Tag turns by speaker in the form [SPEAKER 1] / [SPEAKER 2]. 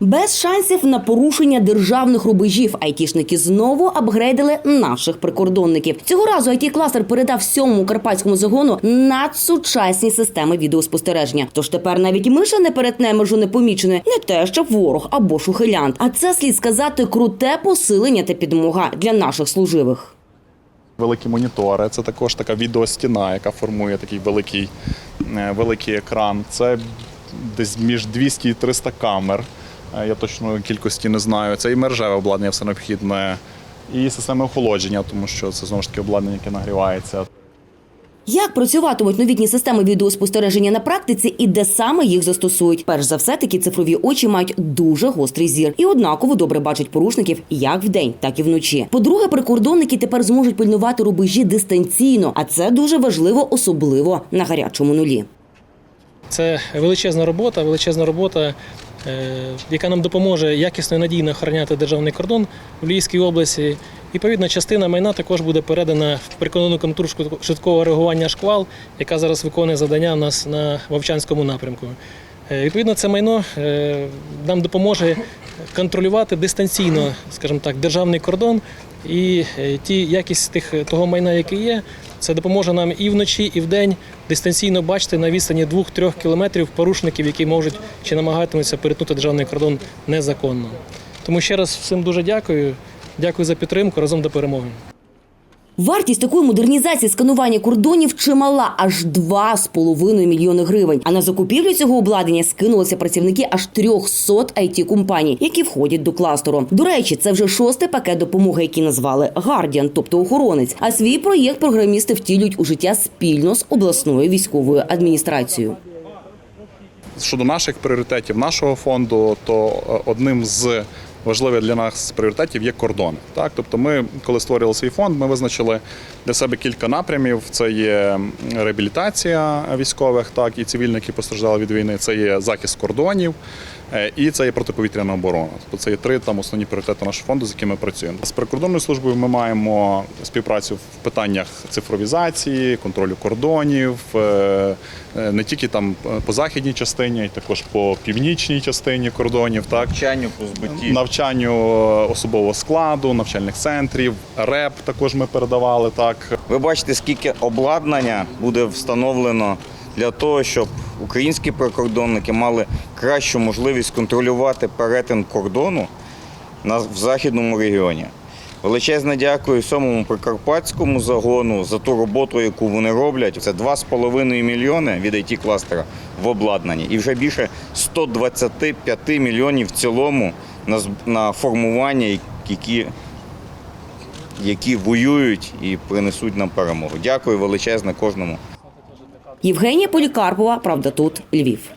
[SPEAKER 1] Без шансів на порушення державних рубежів айтішники знову апгрейдили наших прикордонників. Цього разу it кластер передав сьомому карпатському загону надсучасні системи відеоспостереження. Тож тепер навіть миша не перетне межу непоміченою, не те, що ворог або шухилянт. А це слід сказати круте посилення та підмога для наших служивих.
[SPEAKER 2] Великі монітори, це також така відеостіна, яка формує такий великий, е, великий екран. Це десь між 200 і 300 камер. Е, Я точно кількості не знаю. Це і мережеве обладнання, все необхідне, і системи охолодження, тому що це знову ж таки обладнання, яке нагрівається.
[SPEAKER 1] Як працюватимуть новітні системи відеоспостереження на практиці і де саме їх застосують? Перш за все, такі цифрові очі мають дуже гострий зір і однаково добре бачать порушників як вдень, так і вночі. По-друге, прикордонники тепер зможуть пильнувати рубежі дистанційно, а це дуже важливо, особливо на гарячому нулі.
[SPEAKER 3] Це величезна робота, величезна робота, яка нам допоможе якісно і надійно охороняти державний кордон в Львівській області. Відповідна частина майна також буде передана в прикордонну контуру швидкого реагування шквал, яка зараз виконує завдання у нас на Вовчанському напрямку. Е, Відповідно, це майно е, нам допоможе контролювати дистанційно, скажімо так, державний кордон і е, ті якість тих того майна, яке є, це допоможе нам і вночі, і вдень дистанційно бачити на відстані 2-3 кілометрів порушників, які можуть чи намагатимуться перетнути державний кордон незаконно. Тому ще раз всім дуже дякую. Дякую за підтримку. Разом до перемоги.
[SPEAKER 1] Вартість такої модернізації сканування кордонів чимала аж 2,5 мільйони гривень. А на закупівлю цього обладнання скинулися працівники аж 300 it компаній, які входять до кластеру. До речі, це вже шостий пакет допомоги, який назвали Гардіан, тобто охоронець. А свій проєкт програмісти втілюють у життя спільно з обласною військовою адміністрацією.
[SPEAKER 2] Щодо наших пріоритетів нашого фонду, то е, одним з важливих для нас пріоритетів є кордони. Так, тобто, ми, коли створювали свій фонд, ми визначили для себе кілька напрямів: це є реабілітація військових, так і цивільних, які постраждали від війни. Це є захист кордонів. е, І це є протиповітряна оборона. Тобто це є три там основні пріоритети нашого фонду, з якими ми працюємо. З прикордонною службою ми маємо співпрацю в питаннях цифровізації, контролю кордонів, е, е, не тільки там по західній частині, а й також по північній частині кордонів. Так
[SPEAKER 4] навчанню по збитті.
[SPEAKER 2] Навчанню особового складу, навчальних центрів, РЕП також ми передавали так.
[SPEAKER 4] Ви бачите, скільки обладнання буде встановлено для того, щоб українські прикордонники мали кращу можливість контролювати перетин кордону в західному регіоні. Величезне дякую сьомому прикарпатському загону за ту роботу, яку вони роблять. Це 2,5 мільйони від it кластера в обладнанні і вже більше 125 мільйонів в цілому на, на формування, які які воюють і принесуть нам перемогу. Дякую величезне кожному.
[SPEAKER 1] Євгенія Полікарпова, правда, тут Львів.